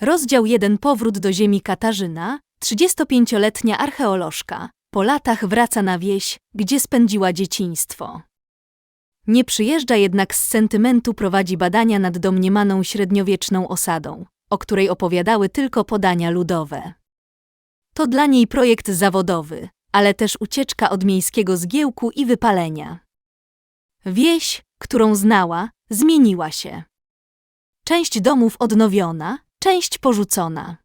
Rozdział 1 Powrót do ziemi Katarzyna, 35-letnia archeolożka, po latach wraca na wieś, gdzie spędziła dzieciństwo. Nie przyjeżdża jednak z sentymentu prowadzi badania nad domniemaną średniowieczną osadą, o której opowiadały tylko podania ludowe. To dla niej projekt zawodowy, ale też ucieczka od miejskiego zgiełku i wypalenia. Wieś, którą znała, zmieniła się. Część domów odnowiona, część porzucona.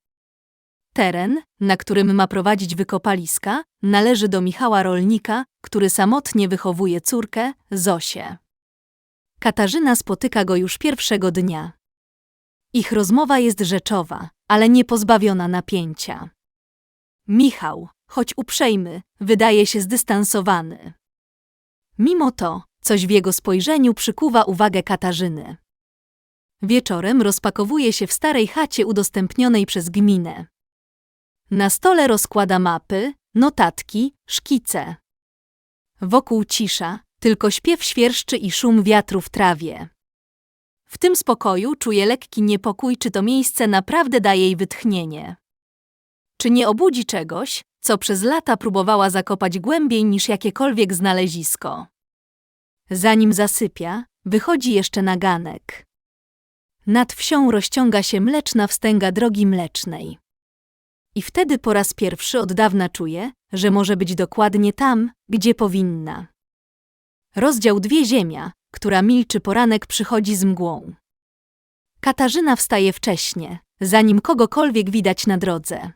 Teren, na którym ma prowadzić wykopaliska, należy do Michała Rolnika, który samotnie wychowuje córkę, Zosię. Katarzyna spotyka go już pierwszego dnia. Ich rozmowa jest rzeczowa, ale nie pozbawiona napięcia. Michał, choć uprzejmy, wydaje się zdystansowany. Mimo to, coś w jego spojrzeniu przykuwa uwagę Katarzyny. Wieczorem rozpakowuje się w starej chacie udostępnionej przez gminę. Na stole rozkłada mapy, notatki, szkice. Wokół cisza, tylko śpiew świerszczy i szum wiatru w trawie. W tym spokoju czuje lekki niepokój, czy to miejsce naprawdę da jej wytchnienie. Czy nie obudzi czegoś, co przez lata próbowała zakopać głębiej niż jakiekolwiek znalezisko. Zanim zasypia, wychodzi jeszcze na ganek. Nad wsią rozciąga się mleczna wstęga drogi mlecznej. I wtedy po raz pierwszy od dawna czuje, że może być dokładnie tam, gdzie powinna. Rozdział dwie ziemia, która milczy poranek przychodzi z mgłą. Katarzyna wstaje wcześnie, zanim kogokolwiek widać na drodze.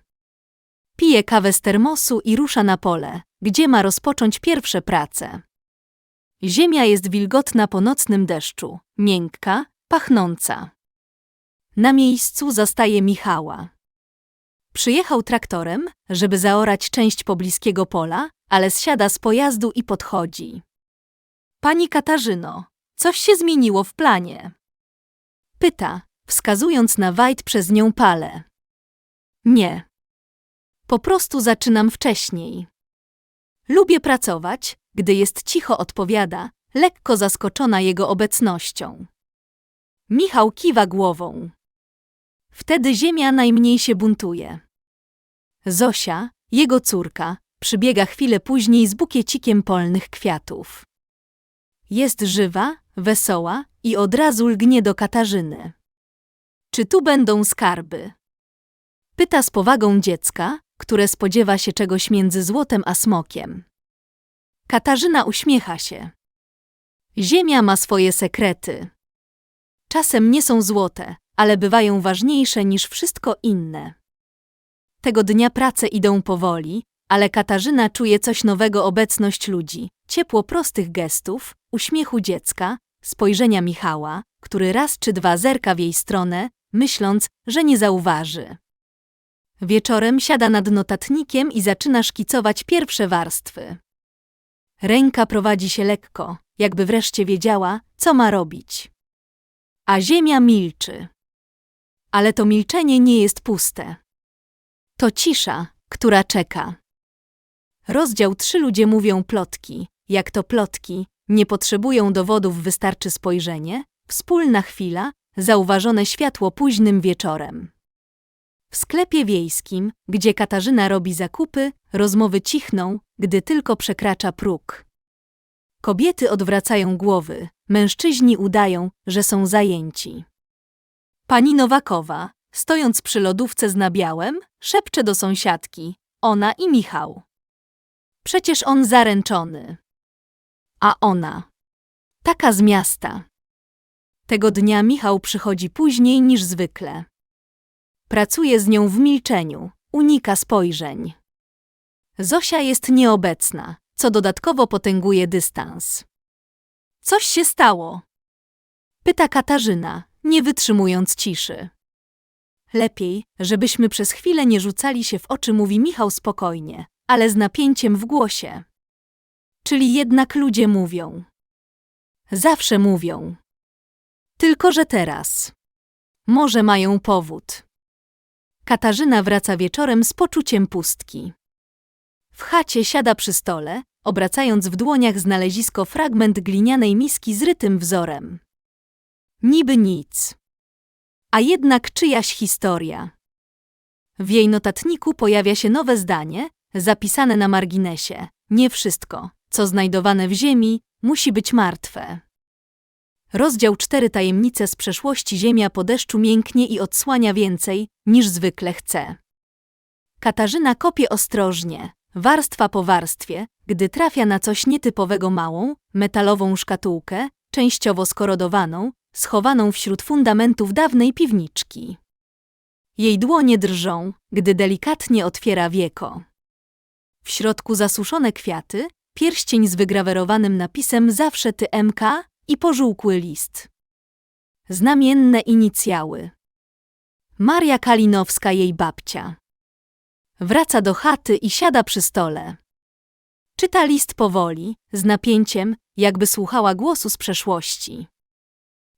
Pije kawę z termosu i rusza na pole, gdzie ma rozpocząć pierwsze prace. Ziemia jest wilgotna po nocnym deszczu, miękka, pachnąca. Na miejscu zastaje Michała. Przyjechał traktorem, żeby zaorać część pobliskiego pola, ale zsiada z pojazdu i podchodzi. Pani Katarzyno, coś się zmieniło w planie. Pyta, wskazując na wajt przez nią pale. Nie. Po prostu zaczynam wcześniej. Lubię pracować, gdy jest cicho odpowiada, lekko zaskoczona jego obecnością. Michał kiwa głową. Wtedy ziemia najmniej się buntuje. Zosia, jego córka, przybiega chwilę później z bukiecikiem polnych kwiatów. Jest żywa, wesoła i od razu lgnie do Katarzyny. Czy tu będą skarby? Pyta z powagą dziecka, które spodziewa się czegoś między złotem a smokiem. Katarzyna uśmiecha się. Ziemia ma swoje sekrety. Czasem nie są złote, ale bywają ważniejsze niż wszystko inne. Tego dnia prace idą powoli, ale Katarzyna czuje coś nowego obecność ludzi, ciepło prostych gestów, uśmiechu dziecka, spojrzenia Michała, który raz czy dwa zerka w jej stronę, myśląc, że nie zauważy. Wieczorem siada nad notatnikiem i zaczyna szkicować pierwsze warstwy. Ręka prowadzi się lekko, jakby wreszcie wiedziała, co ma robić. A ziemia milczy. Ale to milczenie nie jest puste. To cisza, która czeka. Rozdział trzy ludzie mówią plotki. Jak to plotki, nie potrzebują dowodów, wystarczy spojrzenie, wspólna chwila, zauważone światło późnym wieczorem. W sklepie wiejskim, gdzie Katarzyna robi zakupy, rozmowy cichną, gdy tylko przekracza próg. Kobiety odwracają głowy, mężczyźni udają, że są zajęci. Pani Nowakowa, stojąc przy lodówce z nabiałem, szepcze do sąsiadki, ona i Michał. Przecież on zaręczony. A ona. Taka z miasta. Tego dnia Michał przychodzi później niż zwykle. Pracuje z nią w milczeniu, unika spojrzeń. Zosia jest nieobecna, co dodatkowo potęguje dystans. Coś się stało? Pyta Katarzyna, nie wytrzymując ciszy. Lepiej, żebyśmy przez chwilę nie rzucali się w oczy, mówi Michał spokojnie, ale z napięciem w głosie. Czyli jednak ludzie mówią. Zawsze mówią. Tylko, że teraz. Może mają powód. Katarzyna wraca wieczorem z poczuciem pustki. W chacie siada przy stole, obracając w dłoniach znalezisko fragment glinianej miski z rytym wzorem. Niby nic. a jednak czyjaś historia. W jej notatniku pojawia się nowe zdanie, zapisane na marginesie. Nie wszystko, co znajdowane w ziemi, musi być martwe. Rozdział 4 Tajemnice z przeszłości Ziemia po deszczu mięknie i odsłania więcej, niż zwykle chce. Katarzyna kopie ostrożnie, warstwa po warstwie, gdy trafia na coś nietypowego małą, metalową szkatułkę, częściowo skorodowaną, schowaną wśród fundamentów dawnej piwniczki. Jej dłonie drżą, gdy delikatnie otwiera wieko. W środku zasuszone kwiaty, pierścień z wygrawerowanym napisem Zawsze ty MK i pożółkły list. Znamienne inicjały. Maria Kalinowska, jej babcia. Wraca do chaty i siada przy stole. Czyta list powoli, z napięciem, jakby słuchała głosu z przeszłości.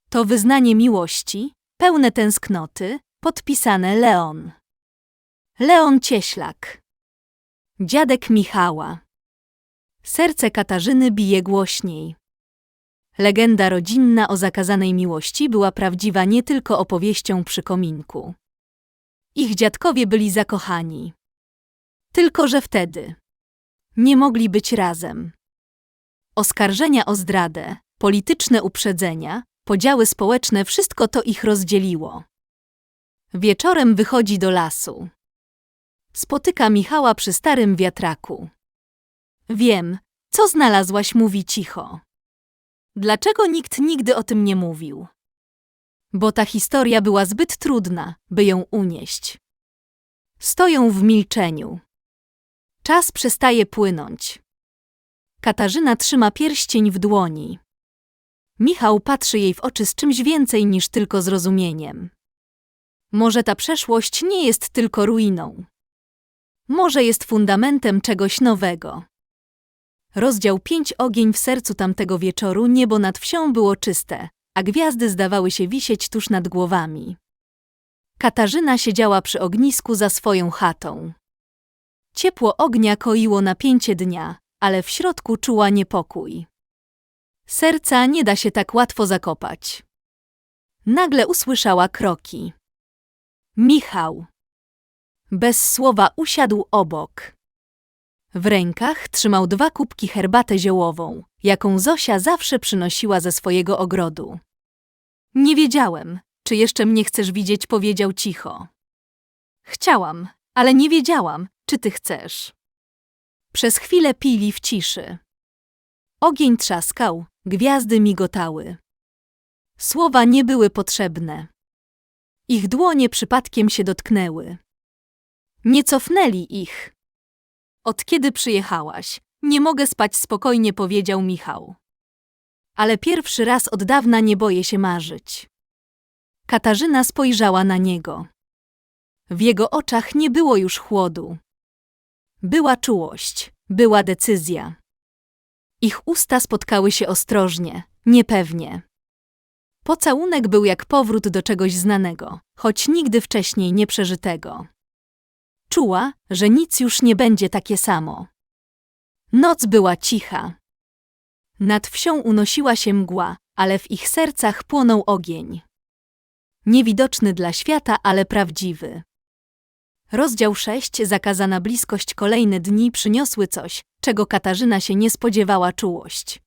To wyznanie miłości, pełne tęsknoty, podpisane Leon. Leon Cieślak. Dziadek Michała. Serce Katarzyny bije głośniej. Legenda rodzinna o zakazanej miłości była prawdziwa nie tylko opowieścią przy kominku. Ich dziadkowie byli zakochani. Tylko, że wtedy nie mogli być razem. Oskarżenia o zdradę, polityczne uprzedzenia, podziały społeczne wszystko to ich rozdzieliło. Wieczorem wychodzi do lasu. Spotyka Michała przy starym wiatraku. Wiem, co znalazłaś, mówi cicho. Dlaczego nikt nigdy o tym nie mówił? Bo ta historia była zbyt trudna, by ją unieść. Stoją w milczeniu. Czas przestaje płynąć. Katarzyna trzyma pierścień w dłoni. Michał patrzy jej w oczy z czymś więcej niż tylko zrozumieniem. Może ta przeszłość nie jest tylko ruiną. Może jest fundamentem czegoś nowego. Rozdział 5 Ogień w sercu tamtego wieczoru niebo nad wsią było czyste, a gwiazdy zdawały się wisieć tuż nad głowami. Katarzyna siedziała przy ognisku za swoją chatą. Ciepło ognia koiło napięcie dnia, ale w środku czuła niepokój. Serca nie da się tak łatwo zakopać. Nagle usłyszała kroki. Michał. Bez słowa usiadł obok. W rękach trzymał dwa kubki herbatę ziołową, jaką Zosia zawsze przynosiła ze swojego ogrodu. Nie wiedziałem, czy jeszcze mnie chcesz widzieć, powiedział cicho. Chciałam, ale nie wiedziałam, czy ty chcesz. Przez chwilę pili w ciszy. Ogień trzaskał, gwiazdy migotały. Słowa nie były potrzebne. Ich dłonie przypadkiem się dotknęły. Nie cofnęli ich. Od kiedy przyjechałaś? Nie mogę spać spokojnie, powiedział Michał. Ale pierwszy raz od dawna nie boję się marzyć. Katarzyna spojrzała na niego. W jego oczach nie było już chłodu. Była czułość, była decyzja. Ich usta spotkały się ostrożnie, niepewnie. Pocałunek był jak powrót do czegoś znanego, choć nigdy wcześniej nie przeżytego. Czuła, że nic już nie będzie takie samo. Noc była cicha. Nad wsią unosiła się mgła, ale w ich sercach płonął ogień. Niewidoczny dla świata, ale prawdziwy. Rozdział 6 zakazana bliskość kolejne dni przyniosły coś, czego Katarzyna się nie spodziewała czułość.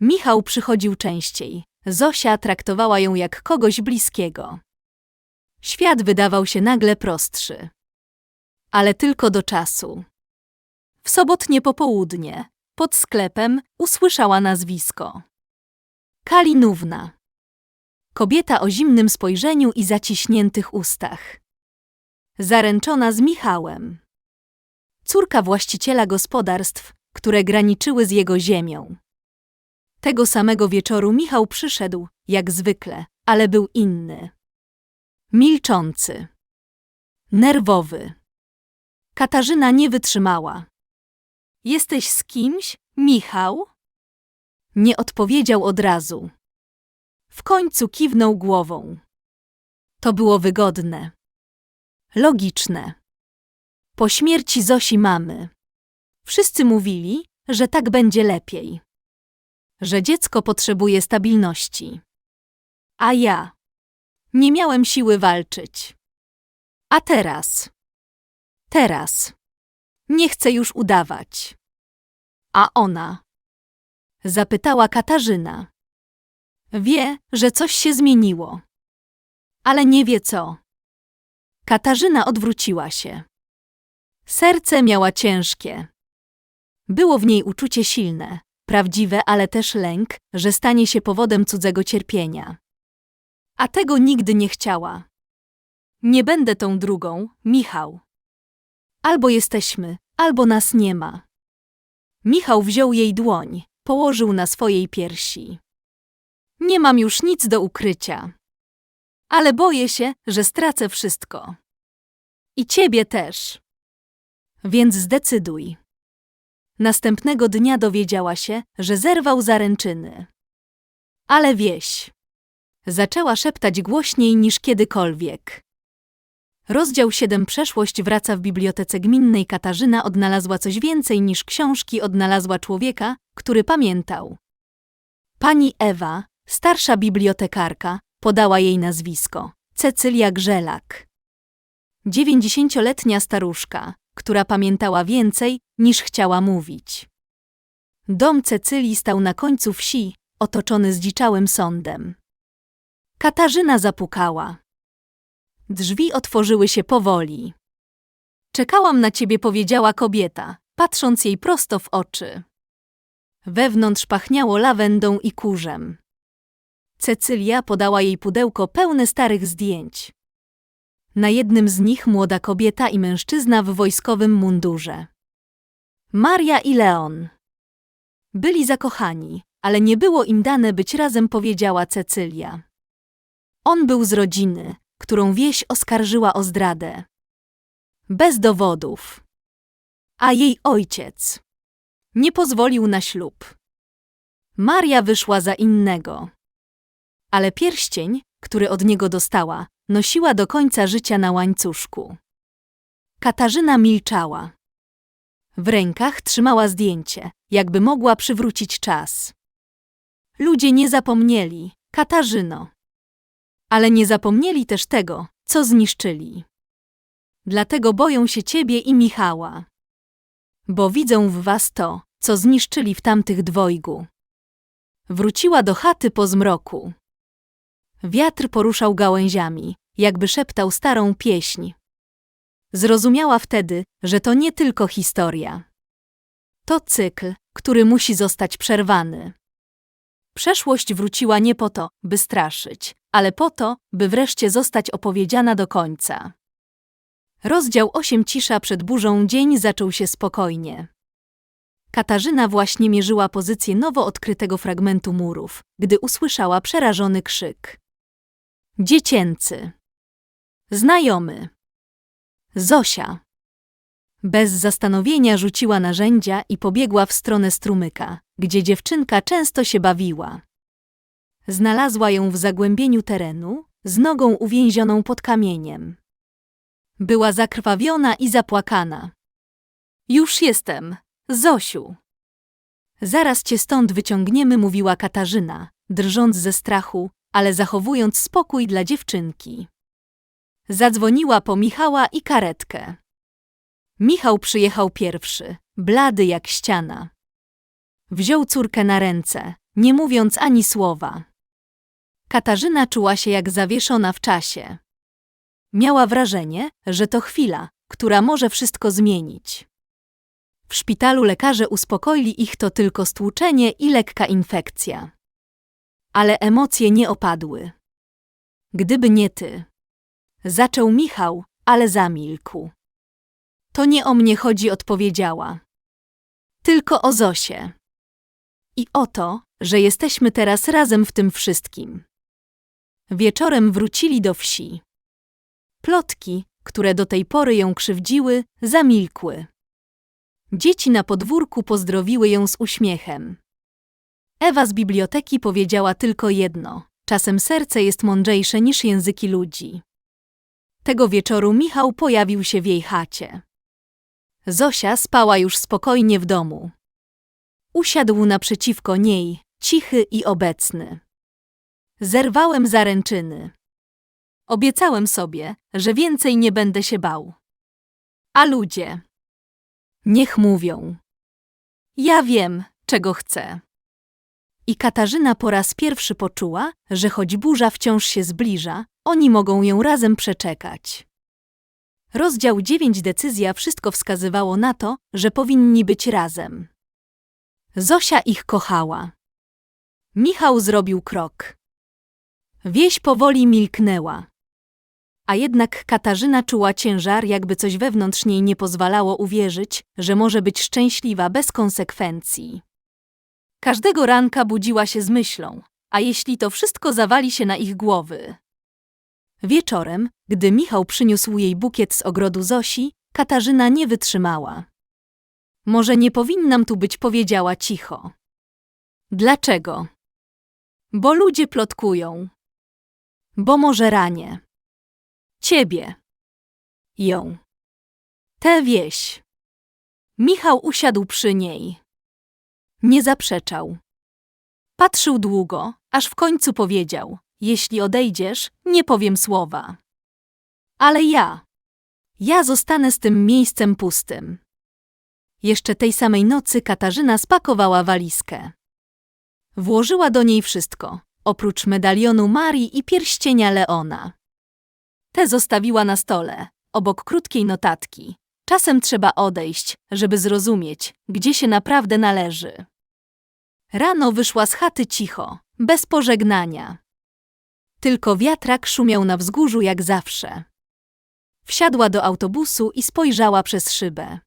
Michał przychodził częściej. Zosia traktowała ją jak kogoś bliskiego. Świat wydawał się nagle prostszy. Ale tylko do czasu. W sobotnie popołudnie, pod sklepem, usłyszała nazwisko. Kalinówna. Kobieta o zimnym spojrzeniu i zaciśniętych ustach. Zaręczona z Michałem. Córka właściciela gospodarstw, które graniczyły z jego ziemią. Tego samego wieczoru Michał przyszedł, jak zwykle, ale był inny. Milczący. Nerwowy. Katarzyna nie wytrzymała. Jesteś z kimś, Michał? Nie odpowiedział od razu. W końcu kiwnął głową. To było wygodne. Logiczne. Po śmierci Zosi mamy. Wszyscy mówili, że tak będzie lepiej. Że dziecko potrzebuje stabilności. A ja. Nie miałem siły walczyć. A teraz? Teraz. Nie chcę już udawać. A ona? Zapytała Katarzyna. Wie, że coś się zmieniło. Ale nie wie co. Katarzyna odwróciła się. Serce miała ciężkie. Było w niej uczucie silne, prawdziwe, ale też lęk, że stanie się powodem cudzego cierpienia. A tego nigdy nie chciała. Nie będę tą drugą, Michał. Albo jesteśmy, albo nas nie ma. Michał wziął jej dłoń, położył na swojej piersi. Nie mam już nic do ukrycia. Ale boję się, że stracę wszystko. I ciebie też. Więc zdecyduj. Następnego dnia dowiedziała się, że zerwał zaręczyny. Ale wieś. Zaczęła szeptać głośniej niż kiedykolwiek. Rozdział 7 Przeszłość wraca w bibliotece gminnej Katarzyna odnalazła coś więcej niż książki odnalazła człowieka, który pamiętał. Pani Ewa, starsza bibliotekarka, podała jej nazwisko. Cecylia Grzelak. Dziewięćdziesięcioletnia staruszka, która pamiętała więcej niż chciała mówić. Dom Cecylii stał na końcu wsi, otoczony zdziczałym sądem. Katarzyna zapukała. Drzwi otworzyły się powoli. Czekałam na ciebie, powiedziała kobieta, patrząc jej prosto w oczy. Wewnątrz pachniało lawendą i kurzem. Cecylia podała jej pudełko pełne starych zdjęć. Na jednym z nich młoda kobieta i mężczyzna w wojskowym mundurze. Maria i Leon. Byli zakochani, ale nie było im dane być razem, powiedziała Cecylia. On był z rodziny, którą wieś oskarżyła o zdradę. Bez dowodów. A jej ojciec nie pozwolił na ślub. Maria wyszła za innego. Ale pierścień, który od niego dostała, nosiła do końca życia na łańcuszku. Katarzyna milczała. W rękach trzymała zdjęcie, jakby mogła przywrócić czas. Ludzie nie zapomnieli, Katarzyno. Ale nie zapomnieli też tego, co zniszczyli. Dlatego boją się ciebie i Michała. Bo widzą w was to, co zniszczyli w tamtych dwojgu. Wróciła do chaty po zmroku. Wiatr poruszał gałęziami, jakby szeptał starą pieśń. Zrozumiała wtedy, że to nie tylko historia. To cykl, który musi zostać przerwany. Przeszłość wróciła nie po to, by straszyć, ale po to, by wreszcie zostać opowiedziana do końca. Rozdział 8 Cisza przed burzą dzień zaczął się spokojnie. Katarzyna właśnie mierzyła pozycję nowo odkrytego fragmentu murów, gdy usłyszała przerażony krzyk. Dziecięcy. Znajomy. Zosia. Bez zastanowienia rzuciła narzędzia i pobiegła w stronę strumyka, gdzie dziewczynka często się bawiła. Znalazła ją w zagłębieniu terenu, z nogą uwięzioną pod kamieniem. Była zakrwawiona i zapłakana. Już jestem, Zosiu. Zaraz cię stąd wyciągniemy, mówiła Katarzyna, drżąc ze strachu, ale zachowując spokój dla dziewczynki. Zadzwoniła po Michała i karetkę. Michał przyjechał pierwszy, blady jak ściana. Wziął córkę na ręce, nie mówiąc ani słowa. Katarzyna czuła się jak zawieszona w czasie. Miała wrażenie, że to chwila, która może wszystko zmienić. W szpitalu lekarze uspokoili ich to tylko stłuczenie i lekka infekcja. Ale emocje nie opadły. Gdyby nie ty. Zaczął Michał, ale zamilkł. To nie o mnie chodzi, odpowiedziała. Tylko o Zosię. I o to, że jesteśmy teraz razem w tym wszystkim. Wieczorem wrócili do wsi. Plotki, które do tej pory ją krzywdziły, zamilkły. Dzieci na podwórku pozdrowiły ją z uśmiechem. Ewa z biblioteki powiedziała tylko jedno: czasem serce jest mądrzejsze niż języki ludzi. Tego wieczoru Michał pojawił się w jej chacie. Zosia spała już spokojnie w domu. Usiadł naprzeciwko niej, cichy i obecny. Zerwałem zaręczyny. Obiecałem sobie, że więcej nie będę się bał. A ludzie? Niech mówią. Ja wiem, czego chcę. I Katarzyna po raz pierwszy poczuła, że choć burza wciąż się zbliża, oni mogą ją razem przeczekać. Rozdział 9 decyzja wszystko wskazywało na to, że powinni być razem. Zosia ich kochała. Michał zrobił krok. Wieś powoli milknęła. A jednak Katarzyna czuła ciężar, jakby coś wewnątrz niej nie pozwalało uwierzyć, że może być szczęśliwa bez konsekwencji. Każdego ranka budziła się z myślą, a jeśli to wszystko zawali się na ich głowy? Wieczorem, gdy Michał przyniósł jej bukiet z ogrodu Zosi, Katarzyna nie wytrzymała. Może nie powinnam tu być, powiedziała cicho. Dlaczego? Bo ludzie plotkują. Bo może ranię. Ciebie. Ją. Tę wieś. Michał usiadł przy niej. Nie zaprzeczał. Patrzył długo, aż w końcu powiedział: Jeśli odejdziesz, nie powiem słowa. Ale ja. Ja zostanę z tym miejscem pustym. Jeszcze tej samej nocy Katarzyna spakowała walizkę. Włożyła do niej wszystko, oprócz medalionu Marii i pierścienia Leona. Te zostawiła na stole, obok krótkiej notatki. Czasem trzeba odejść, żeby zrozumieć, gdzie się naprawdę należy. Rano wyszła z chaty cicho, bez pożegnania. Tylko wiatrak szumiał na wzgórzu jak zawsze. Wsiadła do autobusu i spojrzała przez szybę.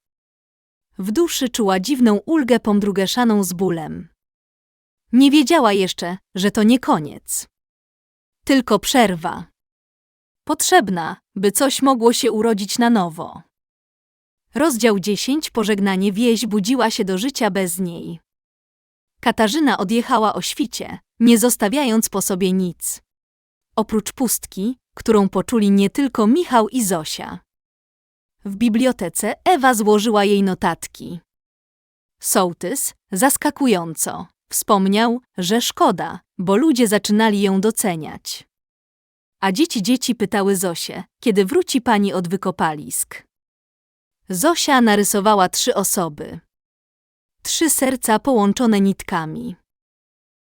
W duszy czuła dziwną ulgę pomdrugeszaną z bólem. Nie wiedziała jeszcze, że to nie koniec. Tylko przerwa. Potrzebna, by coś mogło się urodzić na nowo. Rozdział 10 Pożegnanie wieś budziła się do życia bez niej. Katarzyna odjechała o świcie, nie zostawiając po sobie nic. Oprócz pustki, którą poczuli nie tylko Michał i Zosia. W bibliotece Ewa złożyła jej notatki. Sołtys, zaskakująco, wspomniał, że szkoda, bo ludzie zaczynali ją doceniać. A dzieci dzieci pytały Zosię, kiedy wróci pani od wykopalisk. Zosia narysowała trzy osoby. Trzy serca połączone nitkami.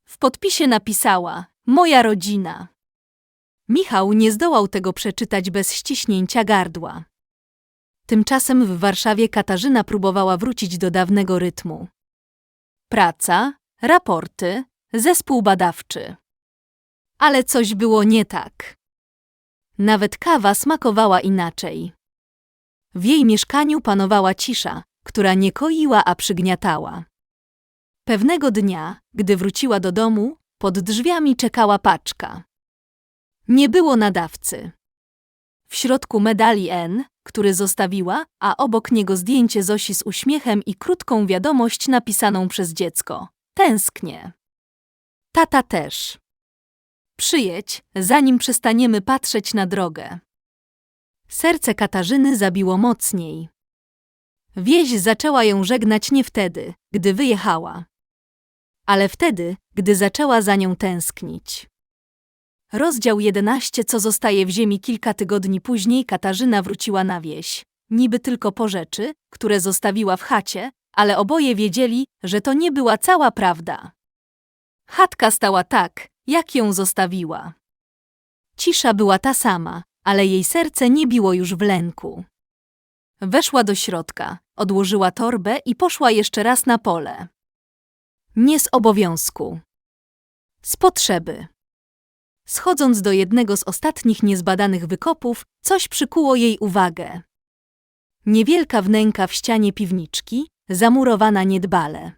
W podpisie napisała: Moja rodzina. Michał nie zdołał tego przeczytać bez ściśnięcia gardła. Tymczasem w Warszawie Katarzyna próbowała wrócić do dawnego rytmu. Praca, raporty, zespół badawczy. Ale coś było nie tak. Nawet kawa smakowała inaczej. W jej mieszkaniu panowała cisza, która nie koiła, a przygniatała. Pewnego dnia, gdy wróciła do domu, pod drzwiami czekała paczka. Nie było nadawcy. W środku medali N, który zostawiła, a obok niego zdjęcie Zosi z uśmiechem i krótką wiadomość napisaną przez dziecko. Tęsknię. Tata też. Przyjedź, zanim przestaniemy patrzeć na drogę. Serce Katarzyny zabiło mocniej. Wieś zaczęła ją żegnać nie wtedy, gdy wyjechała, ale wtedy, gdy zaczęła za nią tęsknić. Rozdział 11 Co zostaje w ziemi kilka tygodni później Katarzyna wróciła na wieś. Niby tylko po rzeczy, które zostawiła w chacie, ale oboje wiedzieli, że to nie była cała prawda. Chatka stała tak, jak ją zostawiła. Cisza była ta sama, ale jej serce nie biło już w lęku. Weszła do środka, odłożyła torbę i poszła jeszcze raz na pole. Nie z obowiązku. Z potrzeby. Schodząc do jednego z ostatnich niezbadanych wykopów, coś przykuło jej uwagę. Niewielka wnęka w ścianie piwniczki, zamurowana niedbale.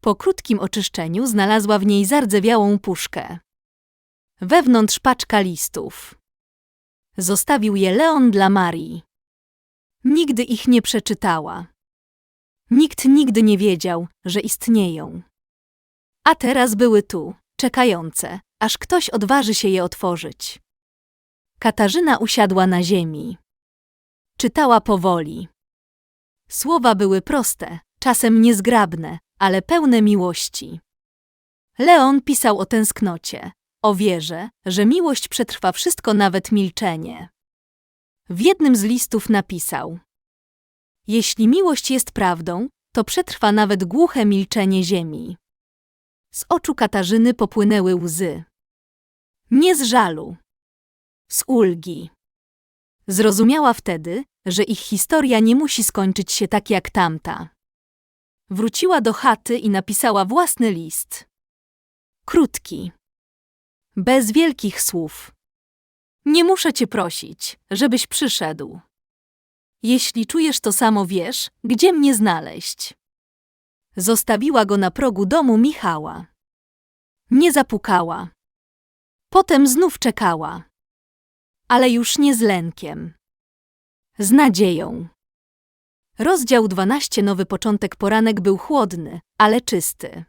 Po krótkim oczyszczeniu znalazła w niej zardzewiałą puszkę. Wewnątrz paczka listów. Zostawił je Leon dla Marii. Nigdy ich nie przeczytała. Nikt nigdy nie wiedział, że istnieją. A teraz były tu, czekające, aż ktoś odważy się je otworzyć. Katarzyna usiadła na ziemi. Czytała powoli. Słowa były proste, czasem niezgrabne, ale pełne miłości. Leon pisał o tęsknocie, o wierze, że miłość przetrwa wszystko, nawet milczenie. W jednym z listów napisał: Jeśli miłość jest prawdą, to przetrwa nawet głuche milczenie ziemi. Z oczu Katarzyny popłynęły łzy. Nie z żalu, z ulgi. Zrozumiała wtedy, że ich historia nie musi skończyć się tak jak tamta. Wróciła do chaty i napisała własny list. Krótki. Bez wielkich słów. Nie muszę cię prosić, żebyś przyszedł. Jeśli czujesz to samo, wiesz, gdzie mnie znaleźć. Zostawiła go na progu domu Michała. Nie zapukała. Potem znów czekała. Ale już nie z lękiem. Z nadzieją. Rozdział 12 Nowy początek poranek był chłodny, ale czysty.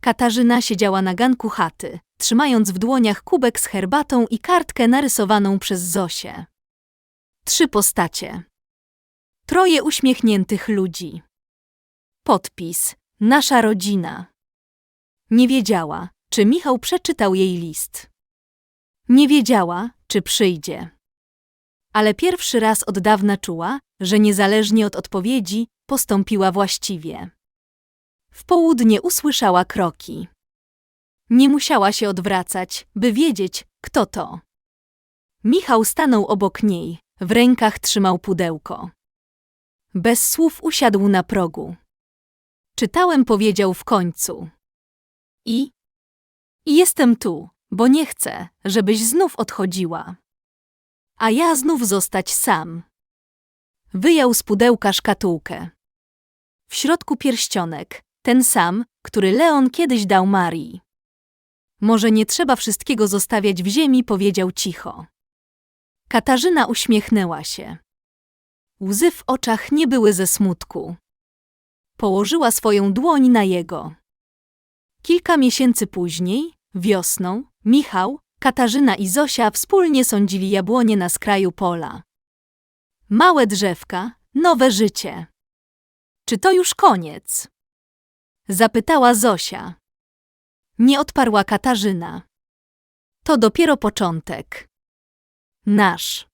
Katarzyna siedziała na ganku chaty, trzymając w dłoniach kubek z herbatą i kartkę narysowaną przez Zosię. Trzy postacie. Troje uśmiechniętych ludzi. Podpis. Nasza rodzina. Nie wiedziała, czy Michał przeczytał jej list. Nie wiedziała, czy przyjdzie. Ale pierwszy raz od dawna czuła, że niezależnie od odpowiedzi postąpiła właściwie. W południe usłyszała kroki. Nie musiała się odwracać, by wiedzieć, kto to. Michał stanął obok niej, w rękach trzymał pudełko. Bez słów usiadł na progu. Czytałem, powiedział w końcu. I? I jestem tu, bo nie chcę, żebyś znów odchodziła. A ja znów zostać sam. Wyjął z pudełka szkatułkę. W środku pierścionek, ten sam, który Leon kiedyś dał Marii. Może nie trzeba wszystkiego zostawiać w ziemi, powiedział cicho. Katarzyna uśmiechnęła się. Łzy w oczach nie były ze smutku. Położyła swoją dłoń na jego. Kilka miesięcy później, wiosną, Michał, Katarzyna i Zosia wspólnie sądzili jabłonie na skraju pola. Małe drzewka, nowe życie. Czy to już koniec? Zapytała Zosia. Nie odparła Katarzyna. To dopiero początek. Nasz.